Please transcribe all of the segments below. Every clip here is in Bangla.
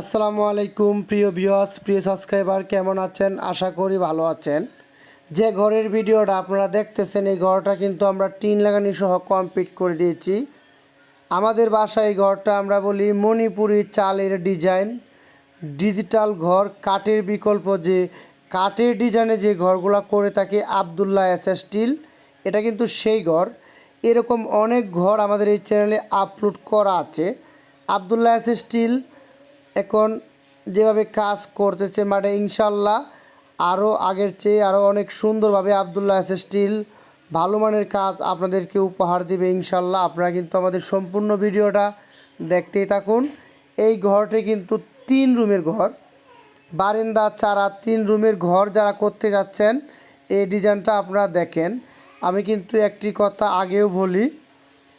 আসসালামু আলাইকুম, প্রিয় ভিউয়ার্স প্রিয় সাবস্ক্রাইবার কেমন আছেন? আশা করি ভালো আছেন। যে ঘরের ভিডিওটা আপনারা দেখতেছেন, এই ঘরটা কিন্তু আমরা টিন লাগানি সহ কমপ্লিট করে দিয়েছি। আমাদের বাসায় এই ঘরটা আমরা বলি মণিপুরি চালের ডিজাইন ডিজিটাল ঘর, কাঠের বিকল্প যে, কাঠের ডিজাইনে যে ঘরগুলো করে থাকে আবদুল্লাহ এস স্টিল, এটা কিন্তু সেই ঘর। এরকম অনেক ঘর আমাদের এই চ্যানেলে আপলোড করা আছে। আবদুল্লাহ এস স্টিল এখন যেভাবে কাজ করতেছে মানে ইনশাল্লাহ আরও আগের চেয়ে আরও অনেক সুন্দরভাবে আবদুল্লাহ এস স্টিল ভালো মানের কাজ আপনাদেরকে উপহার দিবে ইনশাল্লাহ। আপনারা কিন্তু আমাদের সম্পূর্ণ ভিডিওটা দেখতেই থাকুন। এই ঘরটি কিন্তু তিন রুমের ঘর। বারিন্দা চারা তিন রুমের ঘর যারা করতে যাচ্ছেন, এই ডিজাইনটা আপনারা দেখেন। আমি কিন্তু একটি কথা আগেও বলি,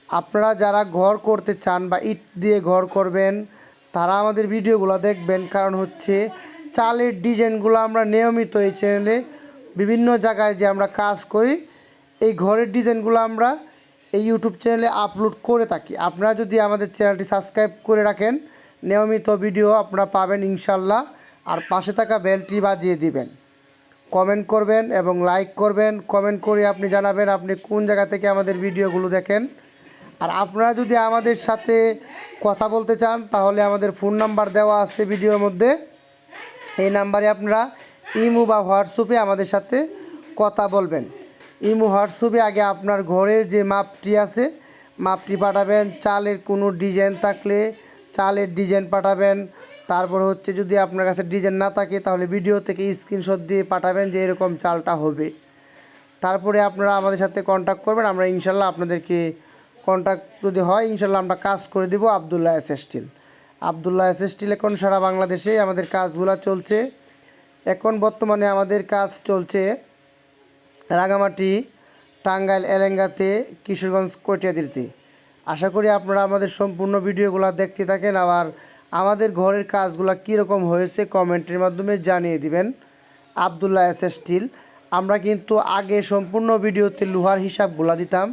আপনারা যারা ঘর করতে চান বা ইট দিয়ে ঘর করবেন তারা আমাদের ভিডিওগুলো দেখবেন, কারণ হচ্ছে চালের ডিজাইনগুলো আমরা নিয়মিত এই চ্যানেলে বিভিন্ন জায়গায় যে আমরা কাজ করি, এই ঘরের ডিজাইনগুলো আমরা এই ইউটিউব চ্যানেলে আপলোড করে থাকি। আপনারা যদি আমাদের চ্যানেলটি সাবস্ক্রাইব করে রাখেন, নিয়মিত ভিডিও আপনারা পাবেন ইনশাল্লাহ। আর পাশে থাকা বেলটি বাজিয়ে দিবেন। কমেন্ট করবেন এবং লাইক করবেন। কমেন্ট করে আপনি জানাবেন আপনি কোন জায়গা থেকে আমাদের ভিডিওগুলো দেখেন। আর আপনারা যদি আমাদের সাথে কথা বলতে চান, তাহলে আমাদের ফোন নাম্বার দেওয়া আছে ভিডিওর মধ্যে। এই নাম্বারে আপনারা ইমো বা হোয়াটসঅ্যাপে আমাদের সাথে কথা বলবেন। ইমো, হোয়াটসঅ্যাপে আগে আপনার ঘরের যে মাপটি আছে, মাপটি পাঠাবেন, চালের কোনো ডিজাইন থাকলে চালের ডিজাইন পাঠাবেন। তারপর হচ্ছে যদি আপনার কাছে ডিজাইন না থাকে, তাহলে ভিডিও থেকে স্ক্রিনশট দিয়ে পাঠাবেন যে এরকম চালটা হবে। তারপরে আপনারা আমাদের সাথে কন্ট্যাক্ট করবেন, আমরা ইনশাল্লাহ আপনাদেরকে কন্ট্যাক্ট যদি হয়, ইনশাল্লাহ আমরা কাজ করে দিব Abdullah S steel Abdullah S steel এখন সারা বাংলাদেশে আমাদের কাজগুলো চলছে। এখন বর্তমানে আমাদের কাজ চলছে রাঙামাটি, টাঙ্গাইল, এলেঙ্গাতে, কিশোরগঞ্জ কটিয়াদিতে আশা করি আপনারা আমাদের সম্পূর্ণ ভিডিওগুলো দেখতে থাকেন, আবার আমাদের ঘরের কাজগুলো কীরকম হয়েছে কমেন্টের মাধ্যমে জানিয়ে দিবেন আবদুল্লাহ এস স্টিল আমরা কিন্তু আগে সম্পূর্ণ ভিডিওতে লোহার হিসাবগুলো দিতাম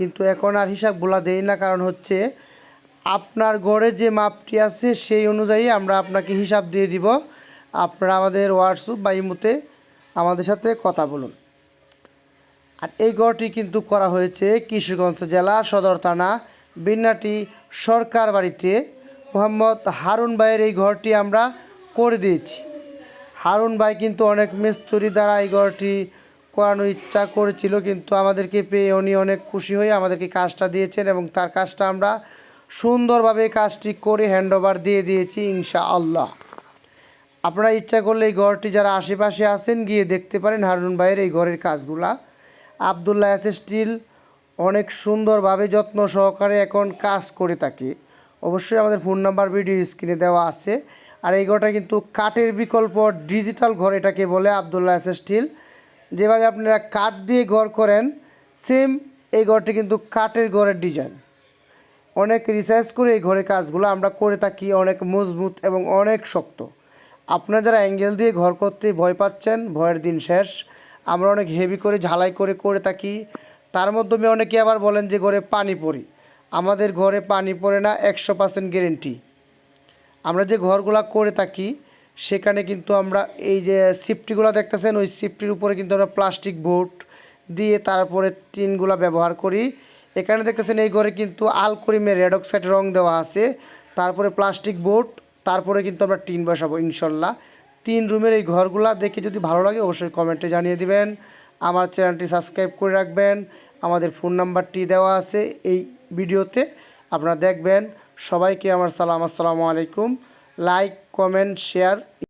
কিন্তু এখন আর হিসাব হিসাবগুলো দেই না, কারণ হচ্ছে আপনার ঘরে যে মাপটি আছে সেই অনুযায়ী আমরা আপনাকে হিসাব দিয়ে দিব। আপনারা আমাদের হোয়াটসঅ্যাপ বা ইমোতে আমাদের সাথে কথা বলুন। আর এই ঘরটি কিন্তু করা হয়েছে কিশোরগঞ্জ জেলা সদর থানা বিন্নাটি সরকার বাড়িতে। মোহাম্মদ হারুন ভাইয়ের এই ঘরটি আমরা করে দিয়েছি। হারুন ভাই কিন্তু অনেক মিস্ত্রি দ্বারা এই ঘরটি করানোর ইচ্ছা করেছিল, কিন্তু আমাদেরকে পেয়ে উনি অনেক খুশি হয়ে আমাদেরকে কাজটা দিয়েছেন এবং তার কাজটা আমরা সুন্দরভাবে কাজটি করে হ্যান্ডওভার দিয়ে দিয়েছি ইনশা আল্লাহ আপনারা ইচ্ছা করলে এই ঘরটি যারা আশেপাশে আছেন গিয়ে দেখতে পারেন হারুন ভাইয়ের এই ঘরের কাজগুলা। আবদুল্লাহ এস স্টিল অনেক সুন্দরভাবে যত্ন সহকারে এখন কাজ করে থাকে। অবশ্যই আমাদের ফোন নাম্বার ভিডিও স্ক্রিনে দেওয়া আছে। আর এই ঘরটা কিন্তু কাঠের বিকল্প ডিজিটাল ঘর এটাকে বলে আবদুল্লাহ এস স্টিল যেভাবে আপনারা কাঠ দিয়ে ঘর করেন সেম এই ঘরটি কিন্তু কাঠের ঘরের ডিজাইন অনেক রিসার্চ করে এই ঘরের কাজগুলো আমরা করে থাকি, অনেক মজবুত এবং অনেক শক্ত। আপনারা যারা অ্যাঙ্গেল দিয়ে ঘর করতে ভয় পাচ্ছেন, ভয়ের দিন শেষ। আমরা অনেক হেভি করে, ঝালাই করে করে থাকি। তার মাধ্যমে অনেকে আবার বলেন যে ঘরে পানি পড়ি। আমাদের ঘরে পানি পড়ে না, একশো পার্সেন্ট গ্যারেন্টি আমরা যে ঘরগুলা করে থাকি সেখানে কিন্তু আমরা এই যে সিফটিগুলো দেখতেছেন, ওই সিফটির উপরে কিন্তু আমরা প্লাস্টিক বোর্ড দিয়ে তারপরে টিনগুলো ব্যবহার করি। এখানে দেখতেছেন এই ঘরে কিন্তু আলকরিমের রেড অক্সাইড রং দেওয়া আছে। তারপরে প্লাস্টিক বোর্ড তারপরে কিন্তু আমরা টিন বসাবো, ইনশাল্লাহ। তিন রুমের এই ঘরগুলা দেখে যদি ভালো লাগে, অবশ্যই কমেন্টে জানিয়ে দিবেন। আমার চ্যানেলটি সাবস্ক্রাইব করে রাখবেন। আমাদের ফোন নাম্বারটি দেওয়া আছে এই ভিডিওতে। আপনারা দেখবেন। সবাইকে আমার সালাম, আসসালামু আলাইকুম। Like comment share